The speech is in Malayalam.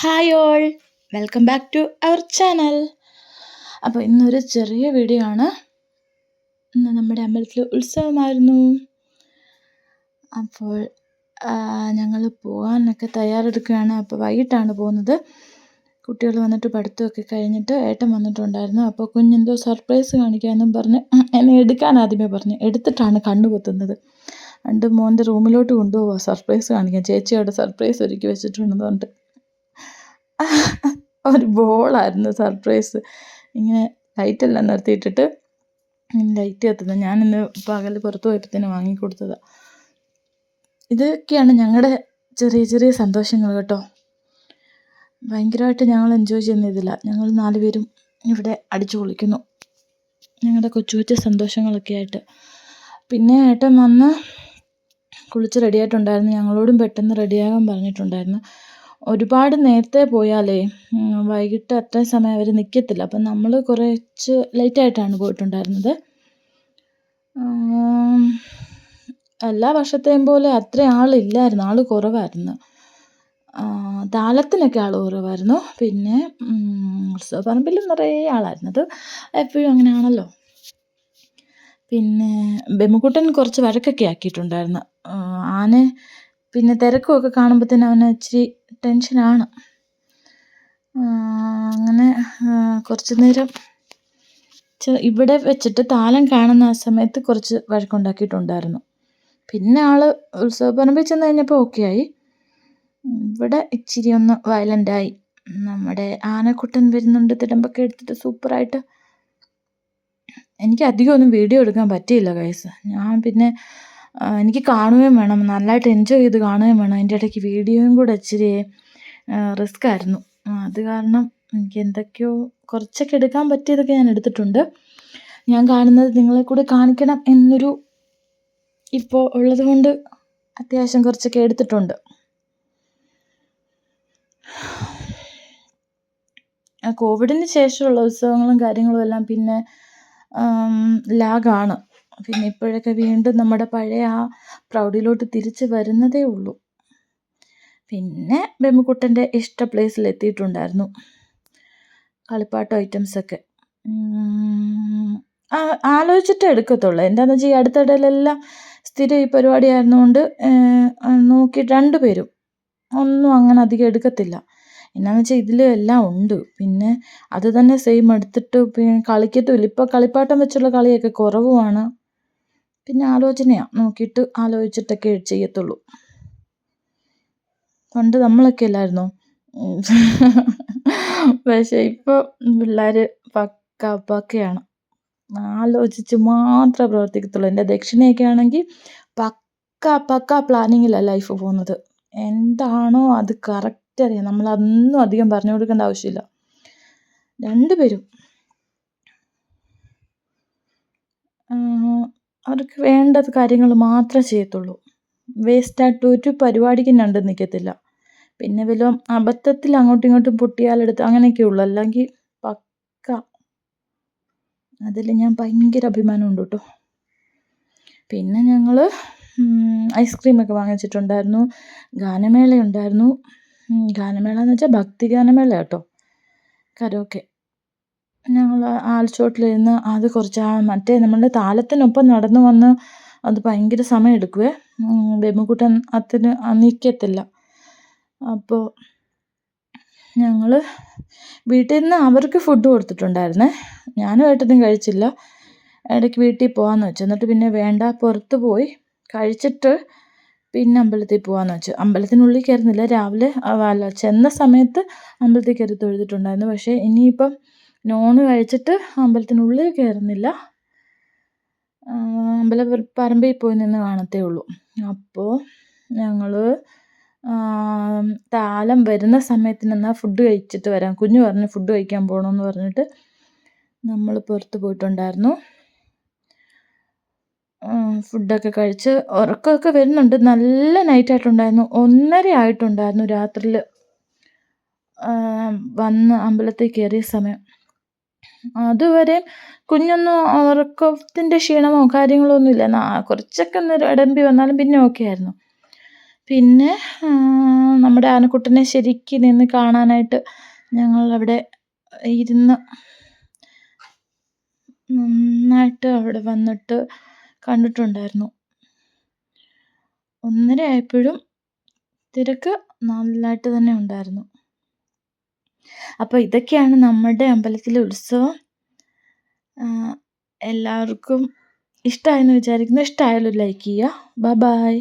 Hi all. Welcome back to our channel. അപ്പോൾ ഇന്നൊരു ചെറിയ വീഡിയോ ആണ്. ഇന്ന് നമ്മുടെ അമ്പലത്തിൽ ഉത്സവമായിരുന്നു. അപ്പോൾ ഞങ്ങൾ പോകാനൊക്കെ തയ്യാറെടുക്കുകയാണ്. അപ്പോൾ വൈകിട്ടാണ് പോകുന്നത്. കുട്ടികൾ വന്നിട്ട് പഠിത്തമൊക്കെ കഴിഞ്ഞിട്ട് ഏട്ടൻ വന്നിട്ടുണ്ടായിരുന്നു. അപ്പോൾ കുഞ്ഞെന്തോ സർപ്രൈസ് കാണിക്കാമെന്നും പറഞ്ഞ് എന്നെ എടുക്കാൻ ആദ്യമേ പറഞ്ഞു എടുത്തിട്ടാണ് കണ്ണുപൊത്തുന്നത് രണ്ട് മോന്റെ റൂമിലോട്ട് കൊണ്ടുപോവാ. സർപ്രൈസ് കാണിക്കാൻ. ചേച്ചി അവിടെ സർപ്രൈസ് ഒരുക്കി വെച്ചിട്ടുണ്ടെന്ന് പറഞ്ഞിട്ട്. ഒരു ബോളായിരുന്നു സർപ്രൈസ്. ഇങ്ങനെ ലൈറ്റെല്ലാം നിർത്തിയിട്ടിട്ട് ലൈറ്റ് കത്തുന്നത് ഞാനിന്ന് പകൽ പുറത്ത് പോയപ്പോഴത്തേന് വാങ്ങിക്കൊടുത്തതാണ് ഇതൊക്കെയാണ് ഞങ്ങളുടെ ചെറിയ ചെറിയ സന്തോഷങ്ങൾ കേട്ടോ. ഭയങ്കരമായിട്ട് ഞങ്ങൾ എൻജോയ് ചെയ്യുന്ന ഇതില്ല ഞങ്ങൾ നാല് പേരും ഇവിടെ അടിച്ചു പൊളിക്കുന്നു. ഞങ്ങളുടെ കൊച്ചു കൊച്ചു സന്തോഷങ്ങളൊക്കെ ആയിട്ട്. പിന്നെ ഏട്ടൻ വന്ന് കുളിച്ച് റെഡിയായിട്ടുണ്ടായിരുന്നു ഞങ്ങളോടും പെട്ടെന്ന് റെഡിയാകാൻ പറഞ്ഞിട്ടുണ്ടായിരുന്നു. ഒരുപാട് നേരത്തെ പോയാലേ വൈകിട്ട് അത്ര സമയം അവർ നിൽക്കത്തില്ല അപ്പം നമ്മൾ കുറച്ച് ലേറ്റായിട്ടാണ് പോയിട്ടുണ്ടായിരുന്നത്. എല്ലാ വർഷത്തെയും പോലെ അത്ര ആളില്ലായിരുന്നു. ആൾ കുറവായിരുന്നു. താലത്തിനൊക്കെ ആൾ കുറവായിരുന്നു. പിന്നെ ഉത്സവപ്പറമ്പിൽ നിറയെ ആളായിരുന്നു അത് എപ്പോഴും അങ്ങനെയാണല്ലോ. പിന്നെ ബെമുക്കുട്ടൻ കുറച്ച് വഴക്കൊക്കെ ആക്കിയിട്ടുണ്ടായിരുന്നു. ആനെ പിന്നെ തിരക്കുമൊക്കെ തന്നെ അവന് ഇച്ചിരി ടെൻഷനാണ് അങ്ങനെ കുറച്ച് നേരം ഇവിടെ വെച്ചിട്ട് താലം കാണുന്ന ആ സമയത്ത് കുറച്ച് വഴക്കുണ്ടാക്കിയിട്ടുണ്ടായിരുന്നു. പിന്നെ ആൾ ഉത്സവപ്പറമ്പിൽ ചെന്ന് കഴിഞ്ഞപ്പോൾ ഓക്കെ ആയി. ഇവിടെ ഇച്ചിരി ഒന്ന് വയലന്റായി നമ്മുടെ ആനക്കുട്ടൻ വരുന്നുണ്ട് തിടമ്പൊക്കെ എടുത്തിട്ട് സൂപ്പറായിട്ട് എനിക്ക് അധികം ഒന്നും വീഡിയോ എടുക്കാൻ പറ്റിയില്ല കൈസ് ഞാൻ പിന്നെ എനിക്ക് കാണുകയും വേണം. നല്ലതായിട്ട് എൻജോയ് ചെയ്ത് കാണുകയും വേണം. അതിന്റെ ഇടയ്ക്ക് വീഡിയോയും കൂടെ ഇച്ചിരി റിസ്ക് ആയിരുന്നു. അത് കാരണം എനിക്ക് എന്തൊക്കെയോ കുറച്ചൊക്കെ എടുക്കാൻ പറ്റിയതൊക്കെ ഞാൻ എടുത്തിട്ടുണ്ട്. ഞാൻ കാണുന്നത് നിങ്ങളെ കൂടെ കാണിക്കണം എന്നൊരു ഇപ്പോൾ ഉള്ളത് കൊണ്ട് അത്യാവശ്യം കുറച്ചൊക്കെ എടുത്തിട്ടുണ്ട്. കോവിഡിന് ശേഷമുള്ള ഉത്സവങ്ങളും കാര്യങ്ങളും എല്ലാം പിന്നെ ലാഗാണ് പിന്നെ ഇപ്പോഴൊക്കെ വീണ്ടും നമ്മുടെ പഴയ ആ പ്രൗഢിയിലോട്ട് തിരിച്ച് വരുന്നതേ ഉള്ളൂ. പിന്നെ ബെമ്മിക്കുട്ടന്റെ ഇഷ്ട പ്ലേസിൽ എത്തിയിട്ടുണ്ടായിരുന്നു കളിപ്പാട്ട ഐറ്റംസൊക്കെ. ആലോചിച്ചിട്ട് എടുക്കത്തുള്ളൂ. എന്താണെന്ന് വെച്ചാൽ ഈ അടുത്തിടയിലെല്ലാം സ്ഥിരം ഈ പരിപാടി ആയിരുന്നുകൊണ്ട് നോക്കി രണ്ടുപേരും ഒന്നും അങ്ങനെ അധികം എടുക്കത്തില്ല. എന്നാന്ന് വെച്ചാൽ ഇതിൽ എല്ലാം ഉണ്ട്. പിന്നെ അത് തന്നെ സെയിം എടുത്തിട്ട് പിന്നെ കളിക്കത്തുമില്ല ഇപ്പോൾ കളിപ്പാട്ടം വെച്ചുള്ള കളിയൊക്കെ കുറവുമാണ്. പിന്നെ ആലോചനയാണ് നോക്കിയിട്ട് ആലോചിച്ചിട്ടൊക്കെ ചെയ്യത്തുള്ളൂ. പണ്ട് നമ്മളൊക്കെ അല്ലായിരുന്നോ? പക്ഷേ ഇപ്പോൾ പിള്ളേർ പക്ക പക്കയാണ്. ആലോചിച്ച് മാത്രം പ്രവർത്തിക്കത്തുള്ളൂ. എന്റെ ദക്ഷിണയൊക്കെ ആണെങ്കിൽ പക്ക പക്ക പ്ലാനിങ്ങിലാണ് ലൈഫ് പോകുന്നത്. എന്താണോ അത് കറക്റ്റ് അറിയാം. നമ്മൾ അതൊന്നും അധികം പറഞ്ഞു കൊടുക്കേണ്ട ആവശ്യമില്ല. രണ്ടുപേരും. അവർക്ക് വേണ്ട കാര്യങ്ങൾ മാത്രം ചെയ്യത്തുള്ളൂ. വേസ്റ്റായിട്ട് ഒരു പരിപാടിക്കും രണ്ട് നിൽക്കത്തില്ല പിന്നെ വല്ല അബദ്ധത്തിൽ അങ്ങോട്ടും ഇങ്ങോട്ടും പൊട്ടിയാലെടുത്ത് അങ്ങനെയൊക്കെ ഉള്ളൂ. അല്ലെങ്കിൽ പക്ക. അതിൽ ഞാൻ ഭയങ്കര അഭിമാനമുണ്ട് കേട്ടോ. പിന്നെ ഞങ്ങൾ ഐസ്ക്രീമൊക്കെ വാങ്ങിച്ചിട്ടുണ്ടായിരുന്നു. ഗാനമേള ഉണ്ടായിരുന്നു ഗാനമേള എന്ന് വെച്ചാൽ ഭക്തി ഗാനമേള കേട്ടോ. കരോക്കെ. ഞങ്ങൾ ആൽച്ചോട്ടിലിരുന്ന് അത് കുറച്ച് ആ മറ്റേ നമ്മളുടെ താലത്തിനൊപ്പം നടന്നു വന്ന് അത് ഭയങ്കര സമയം എടുക്കുവേ. ബെമ്മിക്കുട്ടൻ അതിന് നിൽക്കത്തില്ല അപ്പോൾ ഞങ്ങൾ വീട്ടിൽ നിന്ന് അവർക്ക് ഫുഡ് കൊടുത്തിട്ടുണ്ടായിരുന്നേ. ഞാനും ഏട്ടനും കഴിച്ചില്ല. ഇടയ്ക്ക് വീട്ടിൽ പോകാമെന്ന് വെച്ചു. എന്നിട്ട് പിന്നെ വേണ്ട പുറത്ത് പോയി കഴിച്ചിട്ട് പിന്നെ അമ്പലത്തിൽ പോകാമെന്ന് വെച്ചു. അമ്പലത്തിനുള്ളിൽ കയറുന്നില്ല. രാവിലെ അല്ല ചെന്ന സമയത്ത് അമ്പലത്തിൽ കയറി തൊഴുതിട്ടുണ്ടായിരുന്നു. പക്ഷേ ഇനിയിപ്പം നോണ് കഴിച്ചിട്ട് അമ്പലത്തിനുള്ളിൽ കയറുന്നില്ല. അമ്പല പറമ്പിൽ പോയി നിന്ന് കാണത്തേ ഉള്ളൂ. അപ്പോൾ ഞങ്ങൾ താലം വരുന്ന സമയത്തിന് ഫുഡ് കഴിച്ചിട്ട് വരാം. കുഞ്ഞു പറഞ്ഞു ഫുഡ് കഴിക്കാൻ പോകണമെന്ന് പറഞ്ഞിട്ട് നമ്മൾ പുറത്ത് പോയിട്ടുണ്ടായിരുന്നു. ഫുഡൊക്കെ കഴിച്ച് ഉറക്കമൊക്കെ വരുന്നുണ്ട്. നല്ല നൈറ്റ് നൈറ്റായിട്ടുണ്ടായിരുന്നു ഒന്നര ആയിട്ടുണ്ടായിരുന്നു രാത്രിയിൽ വന്ന് അമ്പലത്തിൽ കയറിയ സമയം. അതുവരെ കുഞ്ഞൊന്നും ഉറക്കത്തിന്റെ ക്ഷീണമോ കാര്യങ്ങളോ ഒന്നുമില്ല കുറച്ചൊക്കെ ഒന്ന് ഇടമ്പി വന്നാലും പിന്നെ ഓക്കെ ആയിരുന്നു. പിന്നെ നമ്മുടെ ആനക്കുട്ടനെ ശരിക്ക് നിന്ന് കാണാനായിട്ട് ഞങ്ങൾ അവിടെ ഇരുന്ന് നന്നായിട്ട് അവിടെ വന്നിട്ട് കണ്ടിട്ടുണ്ടായിരുന്നു. ഒന്നര ആയപ്പോഴും തിരക്ക് നല്ലതായിട്ട് തന്നെ ഉണ്ടായിരുന്നു. അപ്പോൾ ഇതൊക്കെയാണ് നമ്മുടെ അമ്പലത്തിലെ ഉത്സവം. എല്ലാവർക്കും ഇഷ്ടമായെന്ന് വിചാരിക്കുന്നു. ഇഷ്ടമായാലും ലൈക്ക് ചെയ്യുക. ബ ബായ്